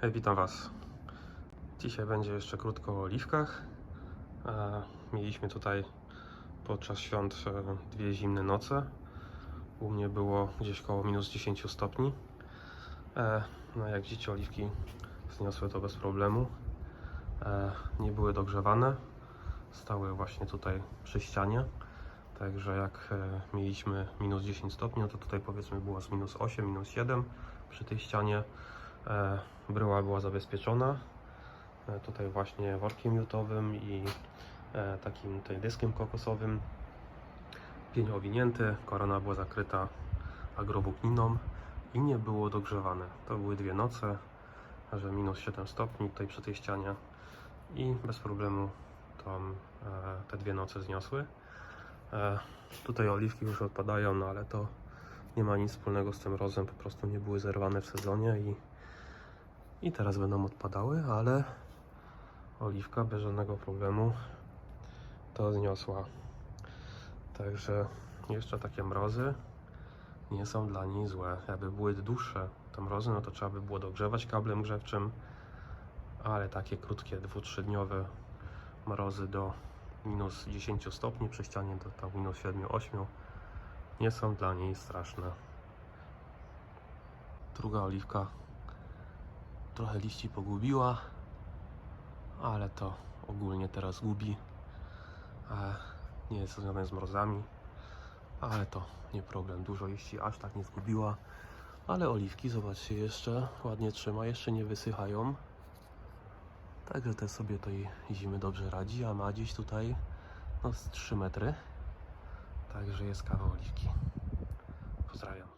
Hej, witam Was. Dzisiaj będzie jeszcze krótko o oliwkach. Mieliśmy tutaj podczas świąt e, dwie zimne noce. U mnie było gdzieś koło minus 10 stopni. E, no jak widzicie, oliwki zniosły to bez problemu. E, nie były dogrzewane. Stały właśnie tutaj przy ścianie. Także jak mieliśmy minus 10 stopni, no to tutaj powiedzmy było z minus 8, minus 7 przy tej ścianie. E, bryła była zabezpieczona. E, tutaj właśnie workiem jutowym i e, takim tutaj dyskiem kokosowym. Pień owinięty, korona była zakryta agrowłókniną i nie było dogrzewane. To były dwie noce, że minus 7 stopni tutaj przy tej ścianie i bez problemu tam te dwie noce zniosły. Tutaj oliwki już odpadają, no ale to nie ma nic wspólnego z tym rozem, po prostu nie były zerwane w sezonie i, i teraz będą odpadały, ale oliwka bez żadnego problemu to zniosła. Także jeszcze takie mrozy nie są dla niej złe. Jakby były dłuższe te mrozy, no to trzeba by było dogrzewać kablem grzewczym, ale takie krótkie, dwu-, dniowe mrozy do minus 10 stopni przy ścianie do tam minus 7-8 nie są dla niej straszne. Druga oliwka trochę liści pogubiła, ale to ogólnie teraz gubi. E, Nie jest związane z mrozami, ale to nie problem. Dużo liści aż tak nie zgubiła. Ale oliwki, zobaczcie, jeszcze ładnie trzyma, jeszcze nie wysychają. Także te sobie tej zimy dobrze radzi, a ma gdzieś tutaj no, z 3 metry. Także jest kawał oliwki. Pozdrawiam.